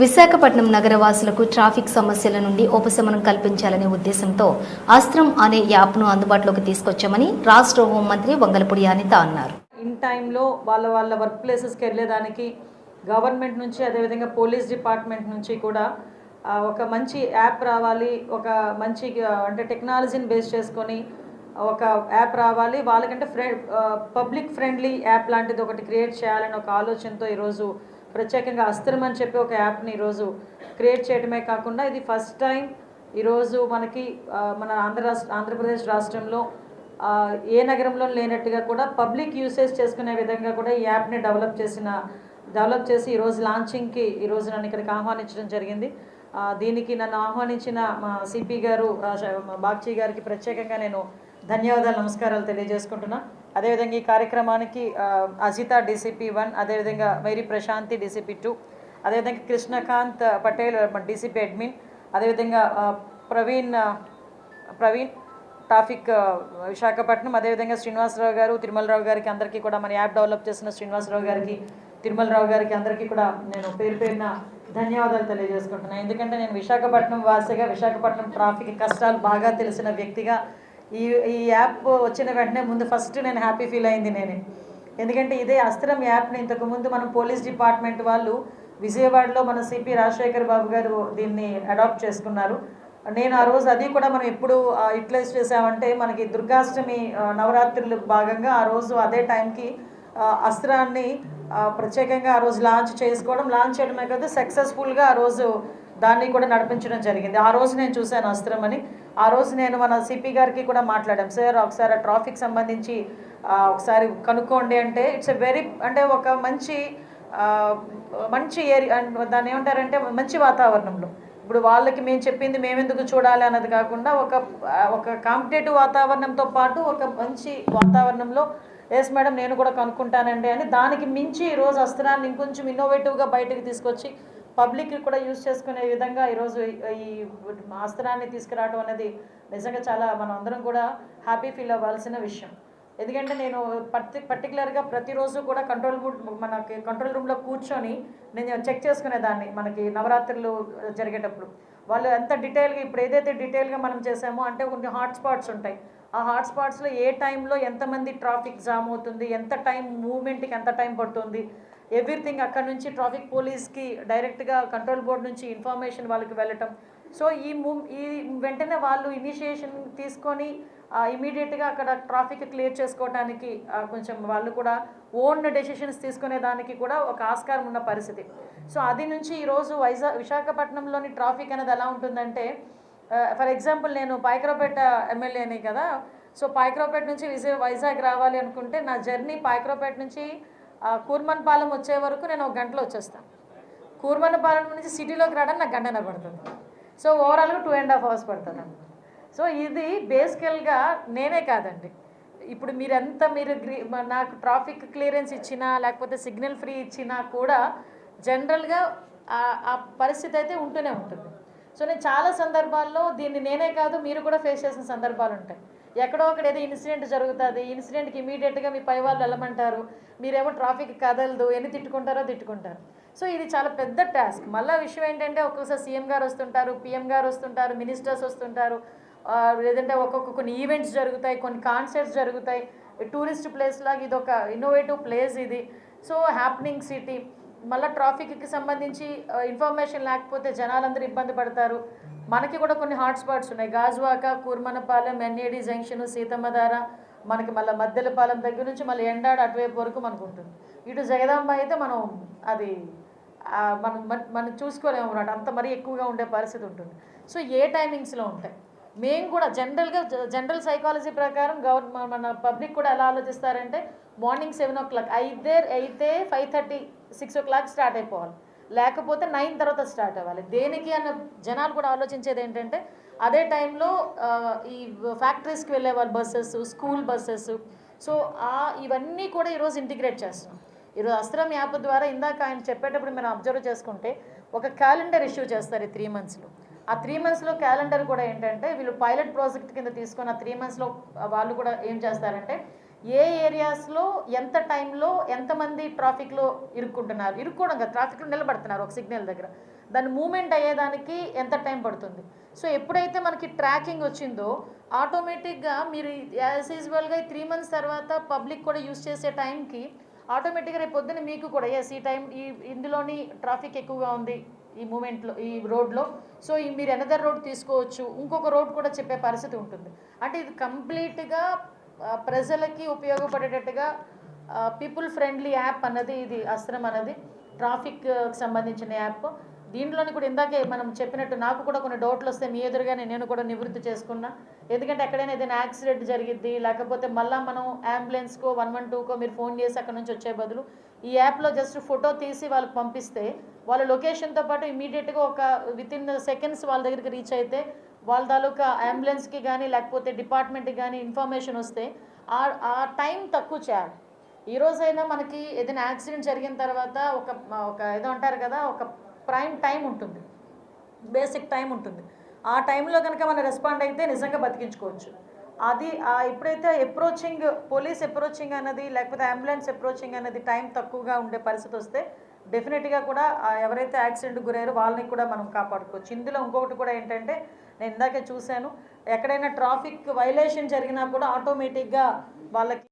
Visakhapatnam నగరవాసులకు traffic సమస్యల నుండి ఉపశమనం కల్పించాలనే ఉద్దేశంతో అస్త్రం అనే యాప్ను అందుబాటులోకి తీసుకొచ్చామని రాష్ట్ర హోంమంత్రి వంగలపూడి అనిత అన్నారు. ఇన్ టైంలో వాళ్ళ వాళ్ళ వర్క్ ప్లేసెస్కి వెళ్ళేదానికి గవర్నమెంట్ నుంచి అదేవిధంగా పోలీస్ డిపార్ట్మెంట్ నుంచి కూడా ఒక మంచి యాప్ రావాలి ఒక మంచి అంటే టెక్నాలజీని బేస్ చేసుకొని ఒక యాప్ రావాలి. వాళ్ళకంటే ఫ్రె పబ్లిక్ ఫ్రెండ్లీ యాప్ లాంటిది ఒకటి క్రియేట్ చేయాలని ఒక ఆలోచనతో ఈరోజు ప్రత్యేకంగా అస్త్రం అని చెప్పి ఒక యాప్ని ఈరోజు క్రియేట్ చేయడమే కాకుండా ఇది ఫస్ట్ టైం ఈరోజు మనకి మన ఆంధ్ర రాష్ట్ర ఆంధ్రప్రదేశ్ రాష్ట్రంలో ఏ నగరంలో లేనట్టుగా కూడా పబ్లిక్ యూసేజ్ చేసుకునే విధంగా కూడా ఈ యాప్ని డెవలప్ చేసిన డెవలప్ చేసి ఈరోజు లాంచింగ్కి ఈరోజు నన్ను ఇక్కడికి ఆహ్వానించడం జరిగింది. దీనికి నన్ను ఆహ్వానించిన మా సిపి గారు రాజ- బాగ్చి గారికి ప్రత్యేకంగా నేను ధన్యవాదాలు నమస్కారాలు తెలియజేసుకుంటున్నాను అదేవిధంగా ఈ కార్యక్రమానికి అజిత డీసీపీ వన్ అదేవిధంగా మేరీ ప్రశాంతి డీసీపీ టూ అదేవిధంగా కృష్ణకాంత్ పటేల్ డీసీపీ అడ్మిన్ అదేవిధంగా ప్రవీణ్ ప్రవీణ్ ట్రాఫిక్ విశాఖపట్నం అదేవిధంగా శ్రీనివాసరావు గారు తిరుమలరావు గారికి అందరికీ కూడా మన యాప్ డెవలప్ చేసిన శ్రీనివాసరావు గారికి తిరుమలరావు గారికి అందరికీ కూడా నేను పేరు పేరున ధన్యవాదాలు తెలియజేసుకుంటున్నాను. ఎందుకంటే నేను విశాఖపట్నం వాసిగా విశాఖపట్నం ట్రాఫిక్ కష్టాలు బాగా తెలిసిన వ్యక్తిగా ఈ ఈ యాప్ వచ్చిన వెంటనే ముందు ఫస్ట్ నేను హ్యాపీ ఫీల్ అయింది నేనే. ఎందుకంటే ఇదే అస్త్రం యాప్ని ఇంతకుముందు మనం పోలీస్ డిపార్ట్మెంట్ వాళ్ళు విజయవాడలో మన సిపి రాజశేఖర్ బాబు గారు దీన్ని అడాప్ట్ చేసుకున్నారు. నేను ఆ రోజు అది కూడా మనం ఎప్పుడు యూటిలైజ్ చేసామంటే మనకి దుర్గాష్టమి నవరాత్రులు భాగంగా ఆ రోజు అదే టైంకి అస్త్రాన్ని ప్రత్యేకంగా ఆ రోజు లాంచ్ చేసుకోవడం. లాంచ్ చేయడమే కాదు సక్సెస్ఫుల్గా ఆ రోజు దాన్ని కూడా నడిపించడం జరిగింది. ఆ రోజు నేను చూశాను అస్త్రం అని. ఆ రోజు నేను మన సిపి గారికి కూడా మాట్లాడాం. సార్ ఒకసారి ట్రాఫిక్ సంబంధించి ఒకసారి కనుక్కోండి అంటే ఇట్స్ ఎ వెరీ అంటే ఒక మంచి మంచి ఏరియా దాన్ని ఏమంటారంటే మంచి వాతావరణంలో. ఇప్పుడు వాళ్ళకి మేము చెప్పింది మేమెందుకు చూడాలి అన్నది కాకుండా ఒక ఒక కాంపిటేటివ్ వాతావరణంతో పాటు ఒక మంచి వాతావరణంలో ఎస్ మేడం నేను కూడా కనుక్కుంటానండి అని దానికి మించి ఈరోజు అస్త్రాన్ని ఇంకొంచెం ఇన్నోవేటివ్గా బయటకు తీసుకొచ్చి పబ్లిక్ కూడా యూజ్ చేసుకునే విధంగా ఈరోజు ఈ అస్త్రాన్ని తీసుకురావడం అనేది నిజంగా చాలా మనం అందరం కూడా హ్యాపీ ఫీల్ అవ్వాల్సిన విషయం. ఎందుకంటే నేను పర్టి పర్టికులర్గా ప్రతిరోజు కూడా కంట్రోల్ రూమ్ మనకి కంట్రోల్ రూమ్లో కూర్చొని నేను చెక్ చేసుకునేదాన్ని మనకి నవరాత్రులు జరిగేటప్పుడు. వాళ్ళు ఎంత డీటెయిల్గా ఇప్పుడు ఏదైతే డీటెయిల్గా మనం చేసామో అంటే కొన్ని హాట్స్పాట్స్ ఉంటాయి. ఆ హాట్స్పాట్స్లో ఏ టైంలో ఎంతమంది ట్రాఫిక్ జామ్ అవుతుంది ఎంత టైం మూవ్మెంట్కి ఎంత టైం పడుతుంది ఎవ్రీథింగ్ అక్కడ నుంచి ట్రాఫిక్ పోలీస్కి డైరెక్ట్గా కంట్రోల్ బోర్డ్ నుంచి ఇన్ఫర్మేషన్ వాళ్ళకి వెళ్ళటం. సో ఈ మూవ్ ఈ వెంటనే వాళ్ళు ఇనిషియేషన్ తీసుకొని ఇమీడియట్గా అక్కడ ట్రాఫిక్ క్లియర్ చేసుకోవడానికి కొంచెం వాళ్ళు కూడా ఓన్ డెసిషన్స్ తీసుకునే దానికి కూడా ఒక ఆస్కారం ఉన్న పరిస్థితి. సో అది నుంచి ఈరోజు వైజాగ్ విశాఖపట్నంలోని ట్రాఫిక్ అనేది ఎలా ఉంటుందంటే ఫర్ ఎగ్జాంపుల్ నేను పాయకరావుపేట ఎమ్మెల్యేనే కదా సో పాయకరావుపేట నుంచి విజయ వైజాగ్ రావాలి అనుకుంటే నా జర్నీ పాయకరావుపేట నుంచి కూర్మన్పాలెం వచ్చే వరకు నేను ఒక గంటలో వచ్చేస్తాను. కూర్మన్పాలెం నుంచి సిటీలోకి రావడం నాకు గంటన పడుతుంది. సో ఓవరాల్గా టూ అండ్ హాఫ్ అవర్స్ పడుతుంది సో ఇది బేసికల్గా నేనే కాదండి. ఇప్పుడు మీరు ఎంత మీరు నాకు ట్రాఫిక్ క్లియరెన్స్ ఇచ్చినా లేకపోతే సిగ్నల్ ఫ్రీ ఇచ్చినా కూడా జనరల్గా ఆ పరిస్థితి అయితే ఉంటూనే ఉంటుంది. సో నేను చాలా సందర్భాల్లో దీన్ని నేనే కాదు మీరు కూడా ఫేస్ చేసిన సందర్భాలు ఉంటాయి. ఎక్కడో ఒకటి ఏదో ఇన్సిడెంట్ జరుగుతుంది. ఇన్సిడెంట్కి ఇమీడియట్గా మీ పై వాళ్ళు వెళ్ళమంటారు. మీరేమో ట్రాఫిక్ కదలదు. ఎన్ని తిట్టుకుంటారో తిట్టుకుంటారు. సో ఇది చాలా పెద్ద టాస్క్. మళ్ళీ విషయం ఏంటంటే ఒక్కొక్కసారి సీఎం గారు వస్తుంటారు పిఎం గారు వస్తుంటారు మినిస్టర్స్ వస్తుంటారు. లేదంటే ఒక్కొక్క కొన్ని ఈవెంట్స్ జరుగుతాయి కొన్ని కాన్సర్ట్స్ జరుగుతాయి. టూరిస్ట్ ప్లేస్ లాగా ఇది ఒక ఇన్నోవేటివ్ ప్లేస్ ఇది. సో హ్యాపెనింగ్ సిటీ మళ్ళీ ట్రాఫిక్కి సంబంధించి ఇన్ఫర్మేషన్ లేకపోతే జనాలందరూ ఇబ్బంది పడతారు. మనకి కూడా కొన్ని హాట్స్పాట్స్ ఉన్నాయి. గాజువాక కూర్మనపాలెం ఎన్ఏడి జంక్షన్ సీతమ్మధార మనకి మళ్ళీ మద్దెలపాలెం దగ్గర నుంచి మళ్ళీ ఎండాడ అటువైపు వరకు మనకు ఉంటుంది. ఇటు జగదాంబ అయితే మనం అది మనం మనం చూసుకోలేము అన్నమాట. అంత మరీ ఎక్కువగా ఉండే పరిస్థితి ఉంటుంది. సో ఏ టైమింగ్స్లో ఉంటాయి? మేము కూడా జనరల్గా జనరల్ సైకాలజీ ప్రకారం గవర్నమెంట్ మన పబ్లిక్ కూడా ఎలా ఆలోచిస్తారంటే మార్నింగ్ సెవెన్ ఓ క్లాక్ అయితే అయితే five thirty six o'clock start అయిపోవాలి. లేకపోతే నైన్ తర్వాత స్టార్ట్ అవ్వాలి. దేనికి అన్న జనాలు కూడా ఆలోచించేది ఏంటంటే అదే టైంలో ఈ ఫ్యాక్టరీస్కి వెళ్ళే వాళ్ళు బస్సెస్ స్కూల్ బస్సెస్ సో ఆ ఇవన్నీ కూడా ఈరోజు ఇంటిగ్రేట్ చేస్తున్నాం. ఈరోజు అస్త్రం యాప్ ద్వారా ఇందాక ఆయన చెప్పేటప్పుడు మనం అబ్జర్వ్ చేసుకుంటే ఒక క్యాలెండర్ ఇష్యూ చేస్తారు ఈ త్రీ మంత్స్లో ఆ త్రీ మంత్స్లో క్యాలెండర్ కూడా ఏంటంటే వీళ్ళు పైలట్ ప్రాజెక్ట్ కింద తీసుకొని ఆ త్రీ మంత్స్లో వాళ్ళు కూడా ఏం చేస్తారంటే ఏ ఏరియాస్లో ఎంత టైంలో ఎంతమంది ట్రాఫిక్లో ఇరుక్కుంటున్నారు? ఇరుక్కోవడం కదా ట్రాఫిక్లో నిలబడుతున్నారు ఒక సిగ్నల్ దగ్గర. దాని మూమెంట్ అయ్యేదానికి ఎంత టైం పడుతుంది? సో ఎప్పుడైతే మనకి ట్రాకింగ్ వచ్చిందో ఆటోమేటిక్గా మీరు యాజ్ యూజువల్గా త్రీ మంత్స్ తర్వాత పబ్లిక్ కూడా యూస్ చేసే టైంకి ఆటోమేటిక్గా రేపు పొద్దున మీకు కూడా ఎస్ ఈ టైం ఈ ఇందులోని ట్రాఫిక్ ఎక్కువగా ఉంది ఈ మూమెంట్లో ఈ రోడ్లో. సో ఈ మీరు ఎనదర్ రోడ్ తీసుకోవచ్చు. ఇంకొక రోడ్ కూడా చెప్పే పరిస్థితి ఉంటుంది. అంటే ఇది కంప్లీట్గా ప్రజలకి ఉపయోగపడేటట్టుగా పీపుల్ ఫ్రెండ్లీ యాప్ అన్నది ఇది అస్త్రం అన్నది. ట్రాఫిక్ సంబంధించిన యాప్. దీంట్లోని కూడా ఇందాకే మనం చెప్పినట్టు నాకు కూడా కొన్ని డౌట్లు వస్తే మీ ఎదురుగానే నేను కూడా నివృత్తి చేసుకున్నా. ఎందుకంటే ఎక్కడైనా ఏదైనా యాక్సిడెంట్ జరిగిద్ది లేకపోతే మళ్ళీ మనం అంబులెన్స్కో వన్ వన్ టూకో మీరు ఫోన్ చేసి అక్కడ నుంచి వచ్చే బదులు ఈ యాప్లో జస్ట్ ఫోటో తీసి వాళ్ళకి పంపిస్తే వాళ్ళ లొకేషన్తో పాటు ఇమీడియట్గా ఒక విత్ ఇన్ సెకండ్స్ వాళ్ళ దగ్గరికి రీచ్ అయితే వాళ్ళ తాలూకా అంబులెన్స్కి కానీ లేకపోతే డిపార్ట్మెంట్కి కానీ ఇన్ఫర్మేషన్ వస్తే ఆ టైం తక్కువ చేయాలి ఈ రోజైనా మనకి ఏదైనా యాక్సిడెంట్ జరిగిన తర్వాత ఒక ఒక ఏదో అంటారు కదా ఒక ప్రైమ్ టైం ఉంటుంది. బేసిక్ టైం ఉంటుంది. ఆ టైంలో కనుక మనం రెస్పాండ్ అయితే నిజంగా బతికించుకోవచ్చు. అది ఎప్పుడైతే అప్రోచింగ్ పోలీస్ అప్రోచింగ్ అన్నది లేకపోతే అంబులెన్స్ అప్రోచింగ్ అనేది టైం తక్కువగా ఉండే పరిస్థితి వస్తే డెఫినెట్గా కూడా ఎవరైతే యాక్సిడెంట్ గురయ్యారో వాళ్ళని కూడా మనం కాపాడుకోవచ్చు. ఇందులో ఇంకొకటి కూడా ఏంటంటే నేను ఇందాకే చూశాను ఎక్కడైనా ట్రాఫిక్ వైలేషన్ జరిగినా కూడా ఆటోమేటిక్గా వాళ్ళకి